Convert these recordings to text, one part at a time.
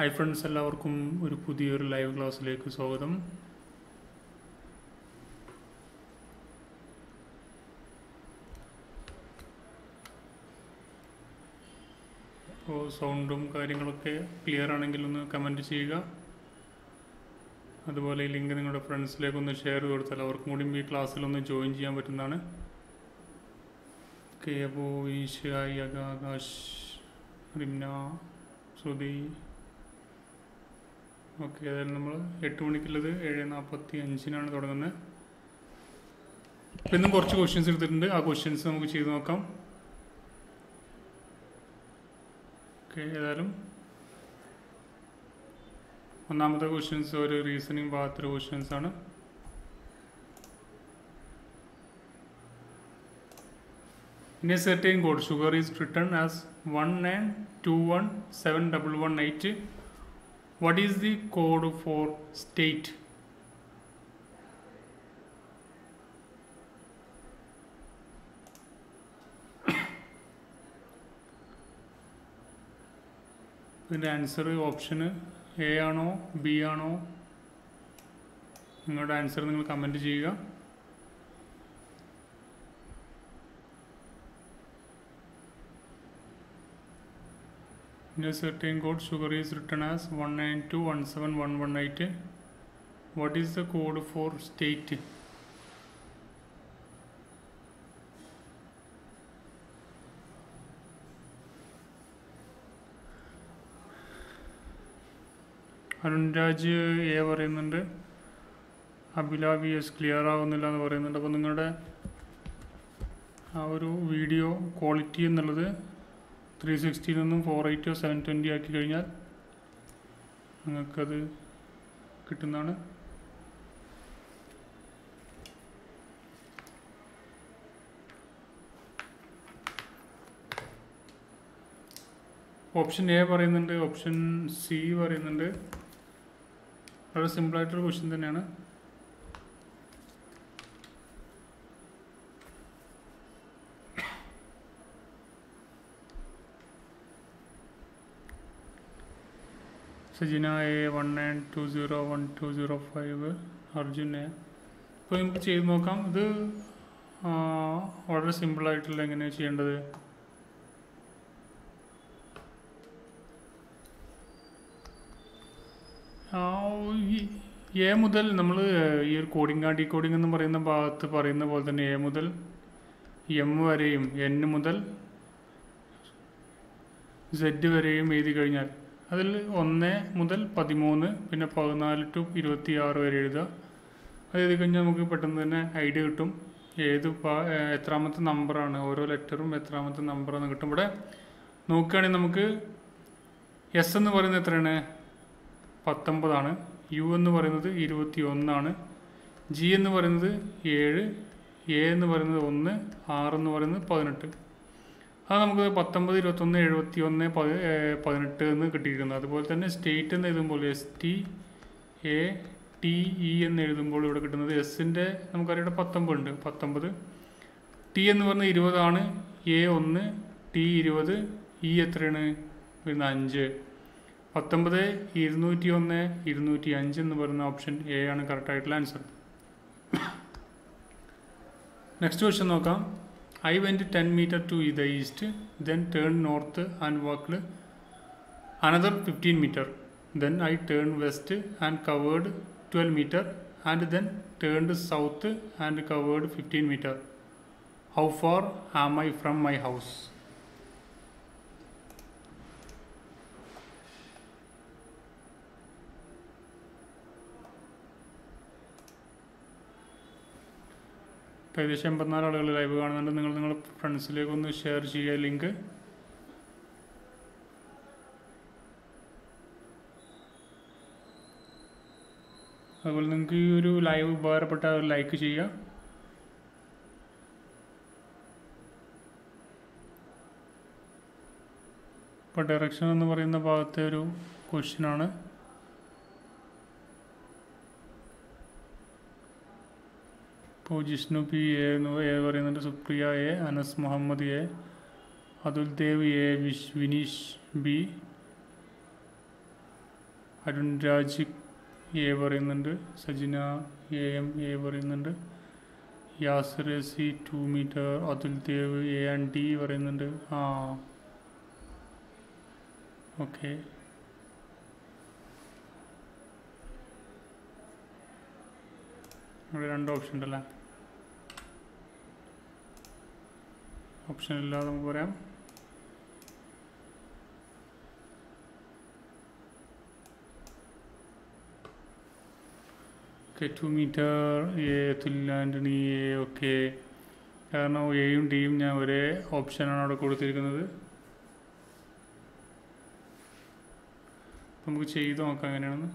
Hi friends എല്ലാവർക്കും ഒരു പുതിയൊരു ലൈവ് ക്ലാസ്സിലേക്ക് സ്വാഗതം. അപ്പോൾ സൗണ്ടും കാര്യങ്ങളൊക്കെ ക്ലിയർ ആണെങ്കിൽ ഒന്ന് കമന്റ് ചെയ്യുക. അതുപോലെ ഈ ലിങ്ക് നിങ്ങളുടെ ഫ്രണ്ട്സിലേക്ക് ഒന്ന് ഷെയർ കൊടുത്താൽ അവർക്കും കൂടി ഈ ക്ലാസ്സിലൊന്ന് ജോയിൻ ചെയ്യാൻ പറ്റുന്നതാണ്. കേബോ ഈശായി ആകാശ് റിംന ശ്രുതി ഓക്കെ അതായത് നമ്മൾ എട്ട് മണിക്കുള്ളത് ഏഴ് നാൽപ്പത്തി അഞ്ചിനാണ് തുടങ്ങുന്നത്. ഇന്നും കുറച്ച് ക്വസ്റ്റ്യൻസ് എടുത്തിട്ടുണ്ട്. ആ ക്വസ്റ്റ്യൻസ് നമുക്ക് ചെയ്ത് നോക്കാം. ഓക്കെ ഏതായാലും. ഒന്നാമത്തെ ക്വസ്റ്റ്യൻസ് ഒരു റീസണിങ് ഭാഗത്തൊരു ക്വസ്റ്റ്യൻസ് ആണ്. In a certain code sugar is written as one nine two one seven double one 19217118. What is the code for state? ഇതിന്റെ ആൻസർ ഓപ്ഷന് എ ആണോ ബി ആണോ നിങ്ങളുടെ ആൻസർ നിങ്ങൾ കമന്റ് ചെയ്യുക A certain code, sugar is written as 192.17118. What is the code for state? Arunraj A പറയുന്നുണ്ട് അഭിലാബി S clear ആവുന്നില്ല എന്ന് പറയുന്നുണ്ട് അപ്പോൾ നിങ്ങളുടെ ആ ഒരു വീഡിയോ ക്വാളിറ്റി എന്നുള്ളത് ത്രീ സിക്സ്റ്റിയിൽ നിന്നും ഫോർ എയ്റ്റിയോ സെവൻ ട്വന്റി ആക്കി കഴിഞ്ഞാൽ നിങ്ങൾക്കത് കിട്ടുന്നതാണ്. ഓപ്ഷൻ എ പറയുന്നുണ്ട് ഓപ്ഷൻ സി പറയുന്നുണ്ട്. വളരെ സിമ്പിളായിട്ടൊരു ക്വസ്റ്റ്യൻ തന്നെയാണ്. Sajina A one nine two zero one two zero five Arjun A അപ്പോൾ നമുക്ക് ചെയ്ത് നോക്കാം. ഇത് വളരെ സിമ്പിളായിട്ടുള്ള എങ്ങനെയാണ് ചെയ്യേണ്ടത്? എ മുതൽ നമ്മൾ ഈ ഒരു കോഡിംഗ് ആ കോഡിംഗ് എന്ന് പറയുന്ന ഭാഗത്ത് പറയുന്ന പോലെ തന്നെ എ മുതൽ എം വരെയും എൻ മുതൽ സെഡ് വരെയും എഴുതി കഴിഞ്ഞാൽ അതിൽ ഒന്ന് മുതൽ പതിമൂന്ന് പിന്നെ പതിനാല് ടു ഇരുപത്തി ആറ് വരെ എഴുതുക. അത് എഴുതി കഴിഞ്ഞാൽ നമുക്ക് പെട്ടെന്ന് തന്നെ ഐഡിയ കിട്ടും. ഏത് എത്രാമത്തെ നമ്പറാണ് ഓരോ ലെറ്ററും എത്രാമത്തെ നമ്പറാണ് കിട്ടും. ഇവിടെ നോക്കുകയാണെങ്കിൽ നമുക്ക് എസ് എന്ന് പറയുന്നത് എത്രയാണ്? പത്തൊമ്പതാണ് യു എന്ന് പറയുന്നത് ഇരുപത്തി ഒന്നാണ് ജി എന്ന് പറയുന്നത് ഏഴ് എ എന്ന് പറയുന്നത് ഒന്ന് ആറ് എന്ന് പറയുന്നത് പതിനെട്ട്. അത് നമുക്ക് പത്തൊമ്പത് ഇരുപത്തൊന്ന് എഴുപത്തി ഒന്ന് പതിനെട്ട് എന്ന് കിട്ടിയിരിക്കുന്നത് അതുപോലെ തന്നെ സ്റ്റേറ്റ് എന്ന് എഴുതുമ്പോൾ S T A T E എന്ന് എഴുതുമ്പോൾ ഇവിടെ കിട്ടുന്നത് എസിന്റെ നമുക്കറിയാം പത്തൊമ്പത് ഉണ്ട്. പത്തൊമ്പത്. ടി എന്ന് പറഞ്ഞ ഇരുപതാണ് എ ഒന്ന് ടി ഇരുപത് ഇ എത്രയാണ്? വരുന്ന അഞ്ച്. പത്തൊമ്പത് ഇരുന്നൂറ്റി ഒന്ന് ഇരുന്നൂറ്റി അഞ്ച് എന്ന് പറയുന്ന ഓപ്ഷൻ എ ആണ് കറക്റ്റായിട്ടുള്ള ആൻസർ നെക്സ്റ്റ് ക്വസ്റ്റ്യൻ നോക്കാം. I went 10 meter to the east, then turned north and walked another 15 meter. Then I turned west and covered 12 meter and then turned south and covered 15 meter. How far am I from my house? ഏകദേശം എൺപത്തിനാല് ആളുകൾ live കാണുന്നുണ്ട്. നിങ്ങൾ നിങ്ങളുടെ ഫ്രണ്ട്സിലേക്ക് ഒന്ന് share ചെയ്യുക link അതുപോലെ നിങ്ങൾക്ക് ഈ ഒരു ലൈവ് ഉപകാരപ്പെട്ട ലൈക്ക് ചെയ്യുക. ഇപ്പോൾ ഡയറക്ഷൻ എന്ന് പറയുന്ന ഭാഗത്തെ ഒരു ക്വസ്റ്റ്യൻ ഇപ്പോൾ ജിഷ്ണു പി എ എന്ന് പറയുന്നുണ്ട് Supriya A Anas Muhammad A Athul Dev A wish Vineesh B Arun Raj A പറയുന്നുണ്ട് സജിന എ എം എ പറയുന്നുണ്ട് Yasar C two meter Athul Dev A and D പറയുന്നുണ്ട്. ആ. ഓക്കെ. ഇവിടെ രണ്ട് ഓപ്ഷൻ ഉണ്ടല്ലേ ഓപ്ഷൻ ഇല്ലാതെ നമുക്ക് പറയാം ഓക്കെ ടു മീറ്റർ എ തുല്യ ആന്റണി എ ഓക്കെ കാരണം എയും ഡിയും ഞാൻ ഒരേ ഓപ്ഷനാണ് അവിടെ കൊടുത്തിരിക്കുന്നത്. നമുക്ക് ചെയ്ത് നോക്കാം എങ്ങനെയാണെന്ന്.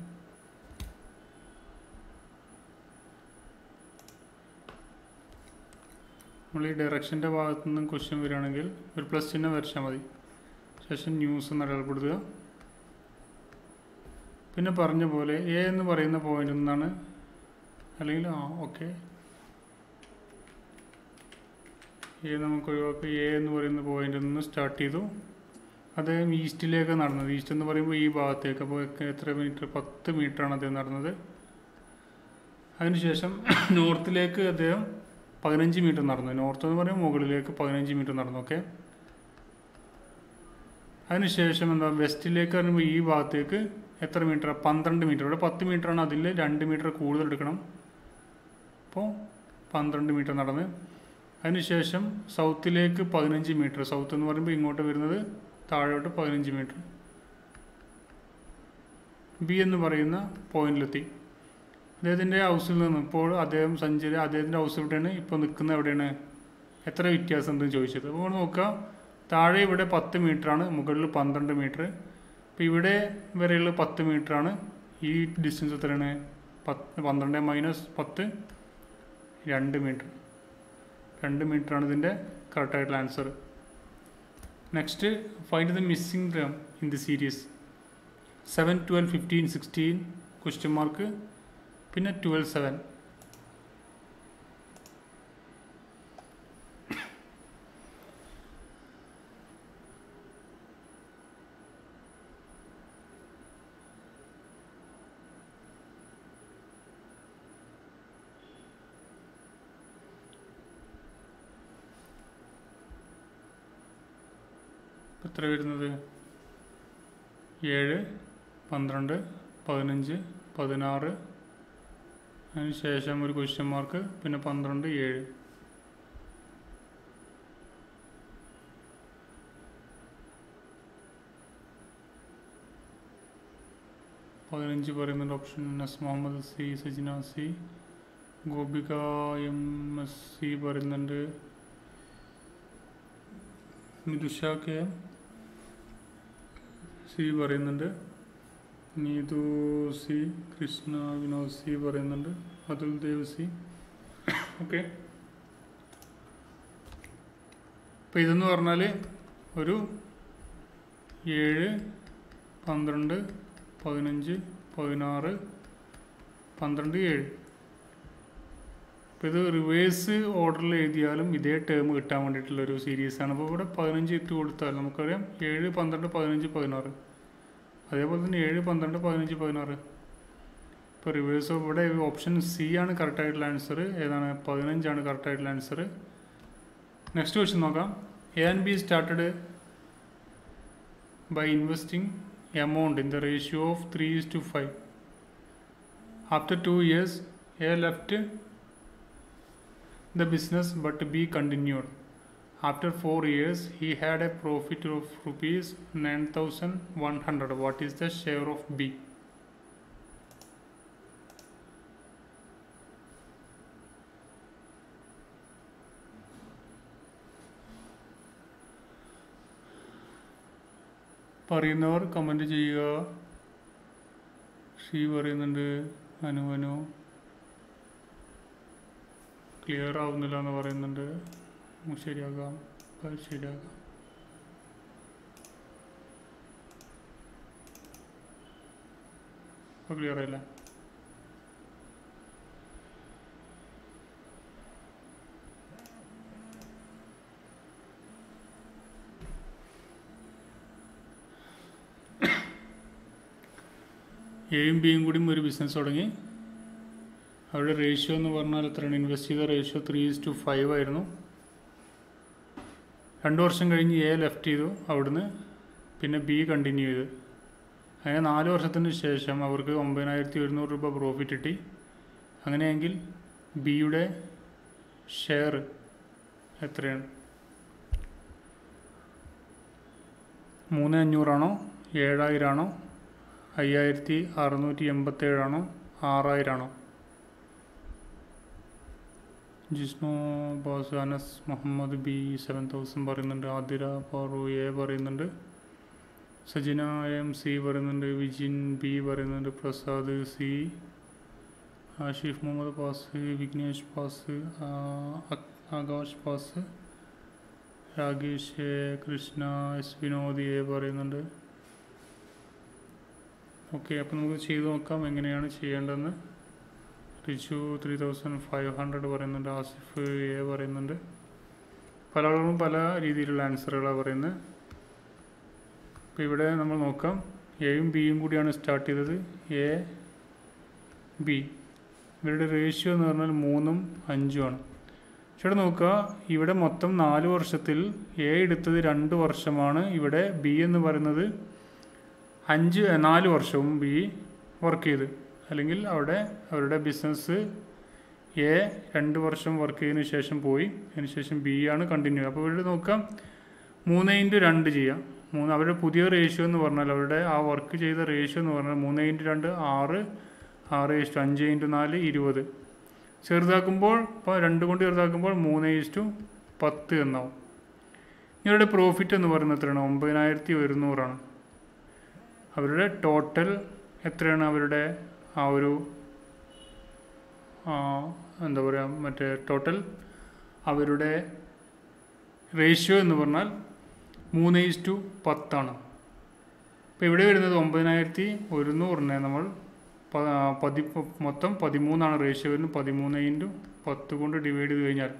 നമ്മൾ ഈ ഡയറക്ഷന്റെ ഭാഗത്തു നിന്നും ക്വസ്റ്റ്യൻ വരികയാണെങ്കിൽ ഒരു പ്ലസ് ചിഹ്നം വരച്ചാൽ മതി. ശേഷം ന്യൂസ് എന്ന് അടയാളപ്പെടുത്തുക. പിന്നെ പറഞ്ഞ പോലെ എ എന്ന് പറയുന്ന പോയിന്റിൽ നിന്നാണ് അല്ലെങ്കിൽ ആ ഓക്കെ എ നമുക്ക് ഒഴിവാക്കി. എ എന്ന് പറയുന്ന പോയിന്റിൽ നിന്ന് സ്റ്റാർട്ട് ചെയ്തു. അദ്ദേഹം ഈസ്റ്റിലേക്ക് നടന്നത്. ഈസ്റ്റ് എന്ന് പറയുമ്പോൾ ഈ ഭാഗത്തേക്ക്. അപ്പോൾ എത്ര മീറ്റർ പത്ത് മീറ്ററാണ് അദ്ദേഹം നടന്നത്. അതിനുശേഷം നോർത്തിലേക്ക് അദ്ദേഹം പതിനഞ്ച് മീറ്റർ നടന്നു. നോർത്ത് എന്ന് പറയുമ്പോൾ മുകളിലേക്ക് പതിനഞ്ച് മീറ്റർ നടന്നു. ഓക്കെ. അതിനുശേഷം എന്താ വെസ്റ്റിലേക്ക് പറയുമ്പോൾ ഈ ഭാഗത്തേക്ക് എത്ര മീറ്റർ പന്ത്രണ്ട് മീറ്റർ. ഇവിടെ പത്ത് ആണ് അതിൽ രണ്ട് മീറ്റർ കൂടുതൽ എടുക്കണം. അപ്പോൾ പന്ത്രണ്ട് മീറ്റർ നടന്ന്. അതിനുശേഷം സൗത്തിലേക്ക് പതിനഞ്ച് മീറ്റർ. സൗത്ത് എന്ന് പറയുമ്പോൾ ഇങ്ങോട്ട് വരുന്നത് താഴോട്ട് പതിനഞ്ച് മീറ്റർ. ബി എന്ന് പറയുന്ന പോയിന്റിലെത്തി. അദ്ദേഹത്തിന്റെ ഹൗസിൽ നിന്ന് ഇപ്പോൾ അദ്ദേഹം സഞ്ചരി അദ്ദേഹത്തിന്റെ ഹൗസ് എവിടെയാണ് ഇപ്പോൾ നിൽക്കുന്ന എവിടെയാണ്? എത്ര വ്യത്യാസം ഉണ്ടെന്ന് ചോദിച്ചത്. അപ്പോൾ നോക്കുക. താഴെ ഇവിടെ പത്ത് മീറ്ററാണ് മുകളിൽ പന്ത്രണ്ട് മീറ്റർ അപ്പോൾ ഇവിടെ വരെയുള്ള പത്ത് മീറ്ററാണ് ഈ ഡിസ്റ്റൻസ് എത്രയാണ്? പത്ത് പന്ത്രണ്ട് മൈനസ് പത്ത് രണ്ട് മീറ്റർ രണ്ട് മീറ്ററാണ് ഇതിന്റെ കറക്റ്റായിട്ടുള്ള answer next find the missing term in the series seven twelve fifteen sixteen question mark പിന്നെ ട്വൽവ് സെവൻ. എത്ര വരുന്നത്? ഏഴ് പന്ത്രണ്ട് പതിനഞ്ച് പതിനാറ് അതിന് ശേഷം ഒരു ക്വസ്റ്റ്യൻ മാർക്ക് പിന്നെ പന്ത്രണ്ട് ഏഴ്. പതിനഞ്ച് പറയുന്നുണ്ട് option S Muhammad C Sajina C Gopika M S C പറയുന്നുണ്ട്. മിതുഷ കെ സി പറയുന്നുണ്ട്. നീതു സി കൃഷ്ണ വിനോദ് സി പറയുന്നുണ്ട്. അതുൽ ദേവ് സി. ഓക്കെ അപ്പോൾ ഇതെന്ന് പറഞ്ഞാൽ ഒരു ഏഴ് പന്ത്രണ്ട് പതിനഞ്ച് പതിനാറ് പന്ത്രണ്ട് ഏഴ്. അപ്പോൾ ഇത് റിവേഴ്സ് ഓർഡറിൽ എഴുതിയാലും ഇതേ ടേം കിട്ടാൻ വേണ്ടിയിട്ടുള്ള ഒരു സീരീസാണ് അപ്പോൾ ഇവിടെ പതിനഞ്ച് ഇട്ട് കൊടുത്താൽ നമുക്കറിയാം ഏഴ് പന്ത്രണ്ട് പതിനഞ്ച് പതിനാറ്. അതേപോലെ തന്നെ ഏഴ് പന്ത്രണ്ട് പതിനഞ്ച് പതിനാറ്. ഇപ്പോൾ റിവേഴ്സ് ഇവിടെ ഓപ്ഷൻ സി ആണ് കറക്റ്റായിട്ടുള്ള ആൻസർ ഏതാണ്? പതിനഞ്ചാണ് കറക്റ്റായിട്ടുള്ള ആൻസർ നെക്സ്റ്റ് ക്വസ്റ്റ്യൻ നോക്കാം. A and B started by investing amount in the ratio of three is two five after two years A left the business but B continued. After four years, he had a profit of rupees 9100. What is the share of B? പറയുന്നവർ comment ചെയ്യുക ശ്രീ പറയുന്നുണ്ട് Anu Anu clear ആവുന്നില്ല എന്ന് പറയുന്നുണ്ട് ശരിയാക്കാം. ശരിയാക്കാം. ഇപ്പോൾ clear ആയില്ല? എയും ബിയും കൂടിയും ഒരു ബിസിനസ് തുടങ്ങി. അവരുടെ റേഷ്യോ എന്ന് പറഞ്ഞാൽ എത്രയാണ്? ഇൻവെസ്റ്റ് ചെയ്ത ratio three is two five ആയിരുന്നു. രണ്ട് വർഷം കഴിഞ്ഞ് എ ലെഫ്റ്റ് ചെയ്തു അവിടുന്ന്. പിന്നെ ബി കണ്ടിന്യൂ ചെയ്തു. അങ്ങനെ നാല് വർഷത്തിന് ശേഷം അവർക്ക് ഒമ്പതിനായിരത്തി ഒരുന്നൂറ് രൂപ പ്രോഫിറ്റ് കിട്ടി. അങ്ങനെയെങ്കിൽ ബിയുടെ ഷെയർ എത്രയാണ്? മൂന്ന് അഞ്ഞൂറാണോ ഏഴായിരമാണോ അയ്യായിരത്തി അറുന്നൂറ്റി എൺപത്തേഴാണോ ആറായിരമാണോ Jishnu Bose Anas Muhammad B seven thousand പറയുന്നുണ്ട് ആതിര പാറു എ പറയുന്നുണ്ട് സജിന എം സി പറയുന്നുണ്ട് വിജിൻ ബി പറയുന്നുണ്ട് Prasad C Ashif Muhammad pass Vighnesh pass Akash pass Rakesh A, Krishna S Vinod A പറയുന്നുണ്ട്. ഓക്കെ അപ്പോൾ നമുക്ക് ചെയ്ത് നോക്കാം എങ്ങനെയാണ് ചെയ്യേണ്ടതെന്ന്. Richu three thousand five hundred പറയുന്നുണ്ട്. ആസിഫ് എ പറയുന്നുണ്ട്. പല ആളുകളും പല രീതിയിലുള്ള ആൻസറുകളാണ് പറയുന്നത് അപ്പോൾ ഇവിടെ നമ്മൾ നോക്കാം. എയും ബിയും കൂടിയാണ് സ്റ്റാർട്ട് ചെയ്തത്. എ ബി ഇവരുടെ റേഷ്യോ എന്ന് പറഞ്ഞാൽ മൂന്നും അഞ്ചുമാണ് പക്ഷേ ഇവിടെ നോക്കുക. ഇവിടെ മൊത്തം നാല് വർഷത്തിൽ എ എടുത്തത് രണ്ട് വർഷമാണ്. ഇവിടെ ബി എന്ന് പറയുന്നത് അഞ്ച് നാല് വർഷവും ബി വർക്ക് ചെയ്ത്. അല്ലെങ്കിൽ അവിടെ അവരുടെ ബിസിനസ് എ രണ്ട് വർഷം വർക്ക് ചെയ്തതിന് ശേഷം പോയി. അതിന് ശേഷം ബി ആണ് കണ്ടിന്യൂ അപ്പോൾ ഇവിടെ നോക്കാം. മൂന്ന് ഇന്റു രണ്ട് ചെയ്യാം. മൂന്ന് അവരുടെ പുതിയ റേഷ്യോ എന്ന് പറഞ്ഞാൽ അവരുടെ ആ വർക്ക് ചെയ്ത റേഷ്യോ എന്ന് പറഞ്ഞാൽ മൂന്ന് ഇന്റു രണ്ട് ആറ് ആറ് ഇഷ്ടു അഞ്ച് ഇന്റു നാല് ഇരുപത്. ചെറുതാക്കുമ്പോൾ ഇപ്പോൾ രണ്ട് കൊണ്ട് ചെറുതാക്കുമ്പോൾ മൂന്ന് ഇഷ്ടു പത്ത് എന്നാവും. ഇവരുടെ പ്രോഫിറ്റ് എന്ന് പറയുന്നത് എത്രയാണ്? ഒമ്പതിനായിരത്തി ഒരുന്നൂറാണ്. അവരുടെ ടോട്ടൽ എത്രയാണ്? അവരുടെ ആ ഒരു എന്താ പറയുക മറ്റേ ടോട്ടൽ അവരുടെ റേഷ്യോ എന്ന് പറഞ്ഞാൽ മൂന്ന് ഈസ് ടു പത്താണ് ഇപ്പോൾ ഇവിടെ വരുന്നത്? ഒമ്പതിനായിരത്തി ഒരുന്നൂറിനെ നമ്മൾ പതി മൊത്തം പതിമൂന്നാണ് റേഷ്യോ വരുന്നത്. പതിമൂന്ന് ഇന്റു പത്ത് കൊണ്ട് ഡിവൈഡ് ചെയ്ത് കഴിഞ്ഞാൽ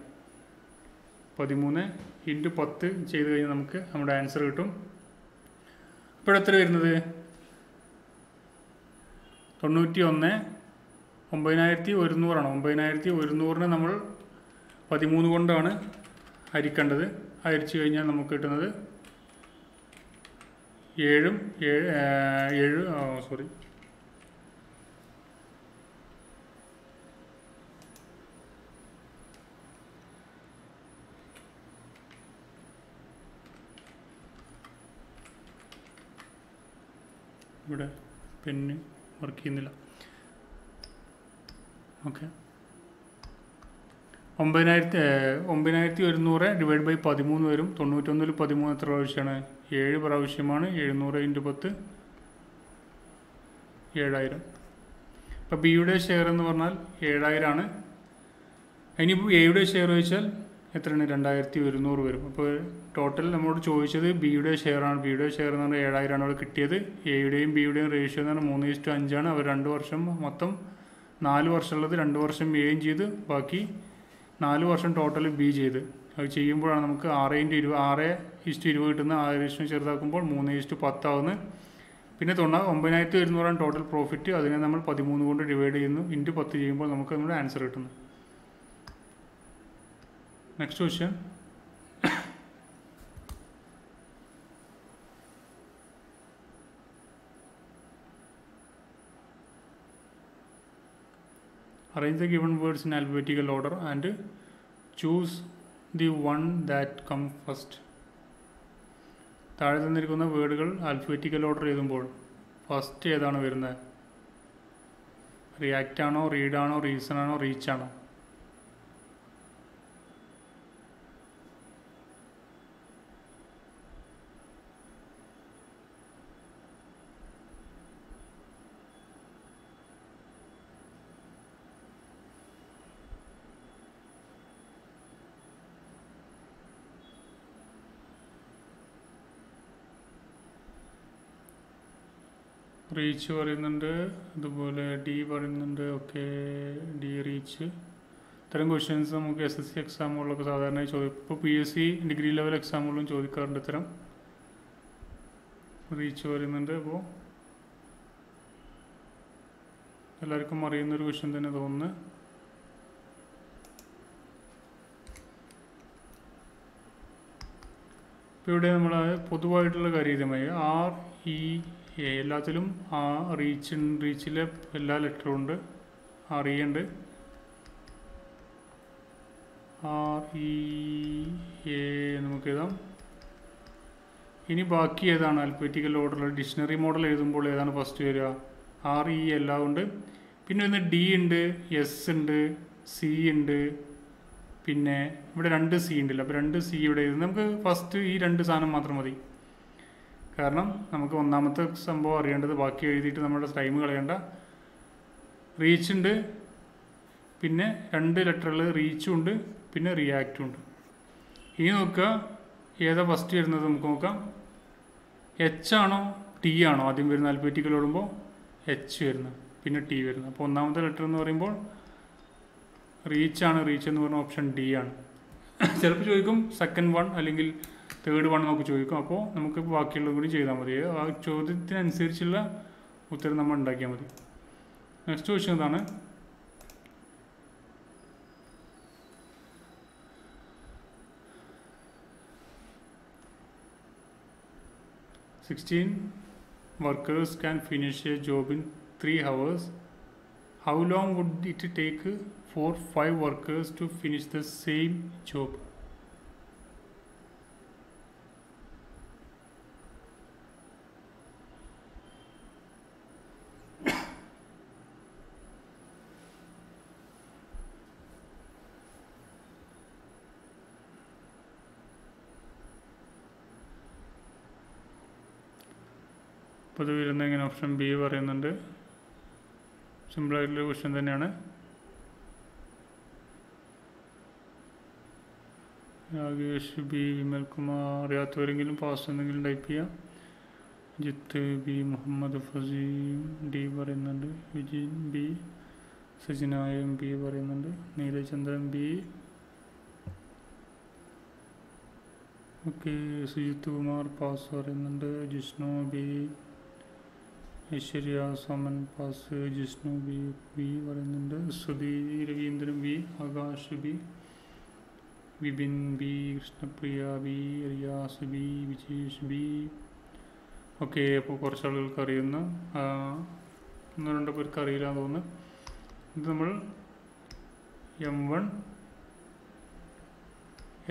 പതിമൂന്ന് ഇന്റു പത്ത് ചെയ്ത് കഴിഞ്ഞാൽ നമുക്ക് നമ്മുടെ ആൻസർ കിട്ടും. ഇപ്പോഴെത്ര വരുന്നത്? തൊണ്ണൂറ്റി ഒന്ന് ഒമ്പതിനായിരത്തി ഒരുന്നൂറാണ്. ഒമ്പതിനായിരത്തി ഒരുന്നൂറിന് നമ്മൾ പതിമൂന്ന് കൊണ്ടാണ് ഹരിക്കേണ്ടത്. ഹരിച്ചു കഴിഞ്ഞാൽ നമുക്ക് കിട്ടുന്നത് ഏഴും ഏഴ് ഏഴ് സോറി ഇവിടെ പെന്ന് വർക്ക് ചെയ്യുന്നില്ല. ഓക്കെ ഒമ്പതിനായിരത്തി ഒമ്പതിനായിരത്തി ഒരുന്നൂറ് ഡിവൈഡ് ബൈ പതിമൂന്ന് വരും. തൊണ്ണൂറ്റൊന്നിൽ പതിമൂന്ന് എത്ര പ്രാവശ്യമാണ്? ഏഴ് പ്രാവശ്യമാണ്. എഴുന്നൂറ് ഇന്റു പത്ത് ഏഴായിരം. അപ്പോൾ ബിയുടെ ഷെയർ എന്ന് പറഞ്ഞാൽ ഏഴായിരമാണ്. ഇനിയിപ്പോൾ എയുടെ ഷെയർ വെച്ചാൽ എത്രയാണ്? രണ്ടായിരത്തി ഒരുന്നൂറ് വരും. അപ്പോൾ ടോട്ടൽ നമ്മളോട് ചോദിച്ചത് ബിയുടെ ഷെയറാണ് ബിയുടെ ഷെയർ എന്ന് പറഞ്ഞാൽ ഏഴായിരമാണ് അവിടെ കിട്ടിയത്. എയുടെയും ബിയുടെയും റേഷ്യോ എന്ന് പറഞ്ഞാൽ മൂന്ന് ഇഷ്ടം അഞ്ചാണ് അവർ രണ്ട് വർഷം മൊത്തം നാല് വർഷമുള്ളത് രണ്ട് വർഷം എയും ചെയ്ത് ബാക്കി നാല് വർഷം ടോട്ടൽ ബി ചെയ്ത്. അത് ചെയ്യുമ്പോഴാണ് നമുക്ക് ആറ് ഇന്റു ഇരുപത് ആറ് ഇഷ്ടം ഇരുപത് കിട്ടുന്ന ആറ് ഇഷ്ടം ചെറുതാക്കുമ്പോൾ മൂന്ന് ഇഷ്ടം പത്താവുന്നത് പിന്നെ തൊണ്ണ ഒമ്പതിനായിരത്തി ഒരുന്നൂറാണ് ടോട്ടൽ പ്രോഫിറ്റ് അതിനെ നമ്മൾ പതിമൂന്ന് കൊണ്ട് ഡിവൈഡ് ചെയ്യുന്നു. ഇന്റു പത്ത് ചെയ്യുമ്പോൾ നമുക്ക് നമ്മുടെ ആൻസർ കിട്ടുന്നു. Next question Arrange the given words in alphabetical order and choose the one that come first. താഴെ തന്നിരിക്കുന്ന വേർഡുകൾ ആൽഫബറ്റിക്കൽ ഓർഡർ എഴുതുമ്പോൾ ഫസ്റ്റ് ഏതാണ് വരുന്നത്? റിയാക്റ്റ് ആണോ റീഡ് ആണോ റീസൺ ആണോ റീച്ച് ആണോ? റീച്ച് പറയുന്നുണ്ട് അതുപോലെ ഡി പറയുന്നുണ്ട് ഓക്കെ ഡി റീച്ച് ഇത്തരം ക്വസ്റ്റ്യൻസ് നമുക്ക് എസ് എസ് സി എക്സാമുകളിലൊക്കെ സാധാരണയായി ചോദിക്കും ഇപ്പോൾ P S C degree level എക്സാമുകളിലും ചോദിക്കാറുണ്ട് ഇത്തരം. റീച്ച് പറയുന്നുണ്ട് അപ്പോൾ എല്ലാവർക്കും അറിയുന്നൊരു ക്വസ്റ്റ്യൻ തന്നെ തോന്നുന്നു. ഇപ്പോൾ ഇവിടെ നമ്മൾ പൊതുവായിട്ടുള്ള കാര്യമായി ആർ ഇ എ എല്ലാത്തിലും ആ റീച്ച് റീച്ചിലെ എല്ലാ ലെറ്ററും ഉണ്ട്. ആർ ഇ ഉണ്ട്. ആർ ഇ എ നമുക്ക് എഴുതാം. ഇനി ബാക്കി ഏതാണ്? അൽപ്പറ്റിക്കൽ ഓർഡറിൽ ഡിക്ഷണറി മോഡൽ എഴുതുമ്പോൾ ഏതാണ് ഫസ്റ്റ് വരിക? ആർ ഇ എല്ലാം ഉണ്ട്. പിന്നെ ഒന്ന് ഡി ഉണ്ട് എസ് ഉണ്ട് സി ഉണ്ട്. പിന്നെ ഇവിടെ രണ്ട് സി ഉണ്ടല്ലോ. അപ്പോൾ രണ്ട് സി ഇവിടെ എഴുതുന്നത് നമുക്ക് ഫസ്റ്റ് ഈ രണ്ട് സാധനം മാത്രം മതി. കാരണം നമുക്ക് ഒന്നാമത്തെ സംഭവം അറിയേണ്ടത് ബാക്കി എഴുതിയിട്ട് നമ്മുടെ ടൈം കളയണ്ട. റീച്ച് ഉണ്ട്. പിന്നെ രണ്ട് ലെറ്ററുകൾ റീച്ചും ഉണ്ട്. പിന്നെ റിയാക്റ്റും ഉണ്ട്. ഇനി നോക്കുക ഏതാ ഫസ്റ്റ് വരുന്നത് നമുക്ക് നോക്കാം. എച്ച് ആണോ ടി ആണോ? ആദ്യം വരുന്ന അൽപ്പറ്റിക്കൽ ഓടുമ്പോൾ എച്ച് വരുന്നത് പിന്നെ ടി വരുന്നത് അപ്പോൾ ഒന്നാമത്തെ ലെറ്റർ എന്ന് പറയുമ്പോൾ റീച്ച് ആണ് റീച്ച് എന്ന് പറഞ്ഞ ഓപ്ഷൻ ഡി ആണ്. ചിലപ്പോൾ ചോദിക്കും സെക്കൻഡ് വൺ അല്ലെങ്കിൽ തേർഡ് വൺ നമുക്ക് ചോദിക്കും. അപ്പോൾ നമുക്ക് ബാക്കിയുള്ളത് കൂടി ചെയ്താൽ മതി. ആ ചോദ്യത്തിനനുസരിച്ചുള്ള ഉത്തരം നമ്മൾ ഉണ്ടാക്കിയാൽ മതി. നെക്സ്റ്റ് ക്വസ്റ്റ്യൻ എന്താണ്? Sixteen workers can finish a job in three hours how long would it take for five workers to finish the same job? അപ്പോൾ ഇരുന്ന് ഇങ്ങനെ ഓപ്ഷൻ ബി പറയുന്നുണ്ട്. സിമ്പിളായിട്ടുള്ള ക്വസ്റ്റ്യൻ തന്നെയാണ്. രാകേഷ് ബി വിമൽകുമാർ അറിയാത്തവരെങ്കിലും പാസ് എന്തെങ്കിലും ടൈപ്പ് ചെയ്യാം. ജിത്ത് ബി മുഹമ്മദ് ഫസീം ഡി പറയുന്നുണ്ട്. വിജിൻ ബി സജിനായം ബി പറയുന്നുണ്ട്. Neelachandran B. Okay Sujith Kumar pass പറയുന്നുണ്ട്. Jishnu B. Aishwarya Saman pass Jishnu B V പറയുന്നുണ്ട്. Sudhi Raveendran B Akash B Vipin B Krishnapriya B Riyas B Vijesh B okay അപ്പോൾ കുറച്ച് ആളുകൾക്ക് അറിയുന്ന ഒന്ന് രണ്ട് പേർക്ക് അറിയില്ല എന്ന് തോന്നുന്നു. ഇത് നമ്മൾ M one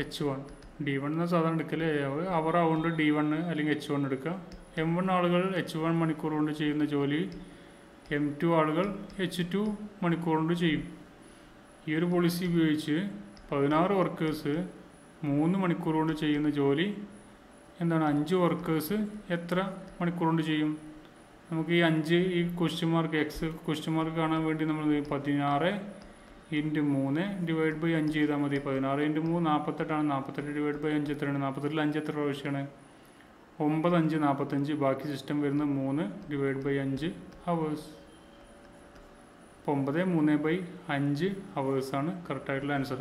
H one. D one എന്ന സാധാരണ എടുക്കൽ അവർ അതുകൊണ്ട് ഡി വൺ അല്ലെങ്കിൽ എച്ച് വൺ എടുക്കുക. എം വൺ ആളുകൾ എച്ച് വൺ മണിക്കൂർ കൊണ്ട് ചെയ്യുന്ന ജോലി എം ടു ആളുകൾ എച്ച് ടു മണിക്കൂർ കൊണ്ട് ചെയ്യും. ഈ ഒരു പോളിസി ഉപയോഗിച്ച് പതിനാറ് വർക്കേഴ്സ് മൂന്ന് മണിക്കൂർ കൊണ്ട് ചെയ്യുന്ന ജോലി എന്താണ് അഞ്ച് വർക്കേഴ്സ് എത്ര മണിക്കൂർ കൊണ്ട് ചെയ്യും? നമുക്ക് ഈ അഞ്ച് ഈ question mark X question mark കാണാൻ വേണ്ടി നമ്മൾ? പതിനാറ് ഇന്റു മൂന്ന് ഡിവൈഡ് ബൈ അഞ്ച് ചെയ്താൽ മതി. പതിനാറ് ഇന്റു മൂന്ന് നാൽപ്പത്തെട്ടാണ് നാൽപ്പത്തെട്ട് ഡിവൈഡ് ബൈ അഞ്ച് എത്രയാണ്? നാൽപ്പത്തെട്ടിൽ അഞ്ച് എത്ര പ്രാവശ്യമാണ്? ഒമ്പത് അഞ്ച് നാൽപ്പത്തഞ്ച് ബാക്കി സിസ്റ്റം വരുന്ന മൂന്ന് ഡിവൈഡ് ബൈ അഞ്ച് ഹവേഴ്സ് അപ്പോൾ ഒമ്പത് മൂന്ന് ബൈ അഞ്ച് ഹവേഴ്സാണ് കറക്റ്റായിട്ടുള്ള ആൻസർ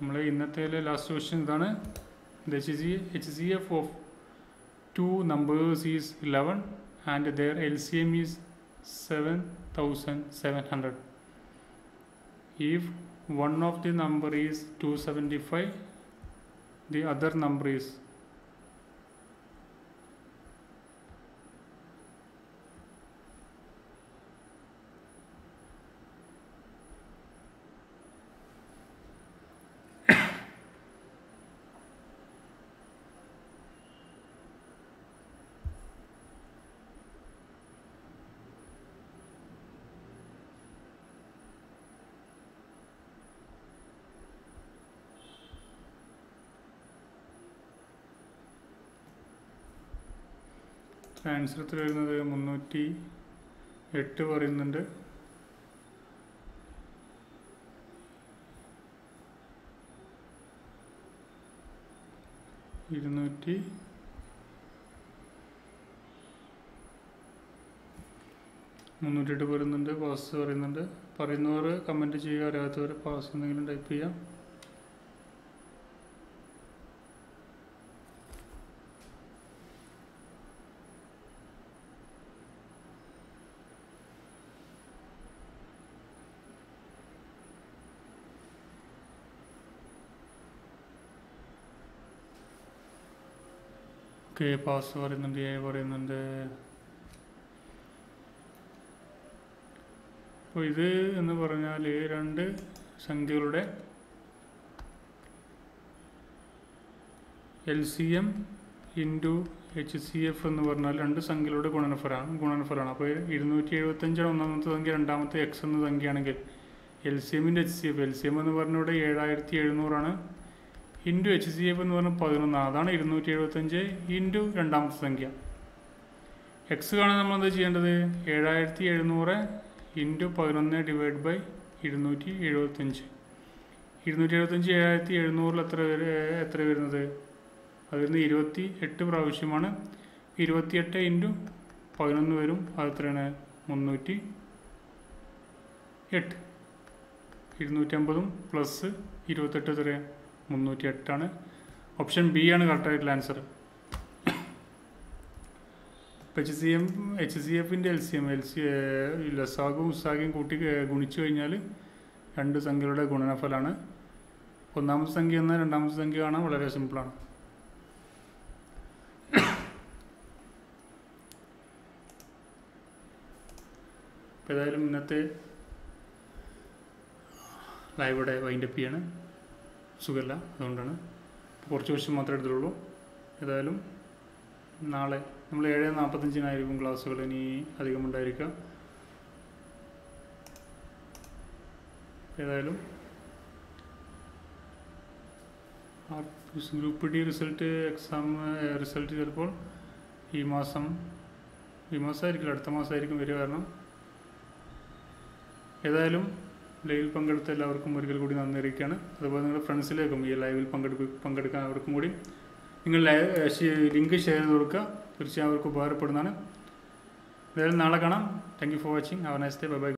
നമ്മൾ ഇന്നത്തെ ലാസ്റ്റ് ക്വസ്റ്റ്യൻ ഇതാണ്. H C H C F of two numbers is eleven and their L C M is seven thousand seven hundred if one of the number is 275 the other number is answer എത്ര വരുന്നത് മുന്നൂറ്റി എട്ട് പറയുന്നുണ്ട്. ഇരുന്നൂറ്റി മുന്നൂറ്റി എട്ട് പറയുന്നുണ്ട്. Pass പറയുന്നുണ്ട്. പറയുന്നവർ കമന്റ് ചെയ്യുക. അറിയാത്തവർ പാസ് എന്തെങ്കിലും ടൈപ്പ് ചെയ്യാം ഓക്കെ പാസ് പറയുന്നുണ്ട് എ പറയുന്നുണ്ട്. അപ്പോൾ ഇത് എന്ന് പറഞ്ഞാൽ രണ്ട് സംഖ്യകളുടെ L C M into H C F എന്ന് പറഞ്ഞാൽ രണ്ട് സംഖ്യകളുടെ ഗുണനഫലമാണ് ഗുണനഫലമാണ്. അപ്പോൾ ഇരുന്നൂറ്റി എഴുപത്തഞ്ചാണ് ഒന്നാമത്തെ സംഖ്യ രണ്ടാമത്തെ എക്സ് എന്ന സംഖ്യയാണെങ്കിൽ എൽ സി എമ്മിന്റെ H C F L C M എന്ന് പറഞ്ഞ ഇവിടെ ഏഴായിരത്തി എഴുന്നൂറാണ് ഇന്റു എച്ച് സി എഫ് എന്ന് പറഞ്ഞാൽ പതിനൊന്നാണ് അതാണ് ഇരുന്നൂറ്റി എഴുപത്തഞ്ച് ഇന്റു രണ്ടാമത്തെ സംഖ്യ. എക്സ് കാണാൻ നമ്മൾ എന്താ ചെയ്യേണ്ടത്? ഏഴായിരത്തി എഴുന്നൂറ് ഇന്റു പതിനൊന്ന് ഡിവൈഡ് ബൈ ഇരുന്നൂറ്റി എഴുപത്തഞ്ച് ഇരുന്നൂറ്റി എഴുപത്തഞ്ച് ഏഴായിരത്തി എഴുന്നൂറിൽ എത്ര എത്ര വരുന്നത്? അത് വരുന്നത് ഇരുപത്തി എട്ട് പ്രാവശ്യമാണ്. ഇരുപത്തിയെട്ട് ഇന്റു പതിനൊന്ന് വരും. അത് എത്രയാണ്? മുന്നൂറ്റി എട്ട് ഇരുന്നൂറ്റമ്പതും പ്ലസ് ഇരുപത്തെട്ട് എത്രയാണ്? മുന്നൂറ്റി എട്ടാണ് ഓപ്ഷൻ ബി ആണ് കറക്റ്റായിട്ടുള്ള answer H C M H C എഫിന്റെ L C M L C ലസാഗും ഉസാഗയും കൂട്ടി ഗുണിച്ചു കഴിഞ്ഞാൽ രണ്ട് സംഖ്യകളുടെ ഗുണനഫലമാണ്. ഒന്നാമത്തെ സംഖ്യ എന്നാൽ രണ്ടാമത്തെ സംഖ്യ കാണാൻ വളരെ സിമ്പിളാണ് ഏതായാലും ഇന്നത്തെ ലൈവ് ഇവിടെ വൈൻഡപ്പ് ചെയ്യാണ്. സുഖമല്ല. അതുകൊണ്ടാണ് കുറച്ച് വർഷം മാത്രമേ എടുത്തിട്ടുള്ളൂ. ഏതായാലും നാളെ നമ്മൾ ഏഴ് നാൽപ്പത്തഞ്ചിനായിരിക്കും ക്ലാസ്സുകൾ ഇനി അധികം ഉണ്ടായിരിക്കുക. ഏതായാലും group D result exam result ചിലപ്പോൾ ഈ മാസം ഈ മാസമായിരിക്കില്ല അടുത്ത മാസമായിരിക്കും വരിക കാരണം. ഏതായാലും ലൈവിൽ പങ്കെടുത്ത എല്ലാവർക്കും ഒരിക്കൽ കൂടി നന്ദി അറിയിക്കുകയാണ്. അതുപോലെ നിങ്ങളുടെ ഫ്രണ്ട്സിലേക്കും ഈ ലൈവിൽ പങ്കെടുക്കും പങ്കെടുക്കാൻ അവർക്കും കൂടി നിങ്ങൾ ലിങ്ക് ഷെയർ ചെയ്ത് കൊടുക്കുക. തീർച്ചയായും അവർക്ക് ഉപകാരപ്പെടുന്നതാണ്. എന്തായാലും നാളെ കാണാം. Thank you for watching have nice bye bye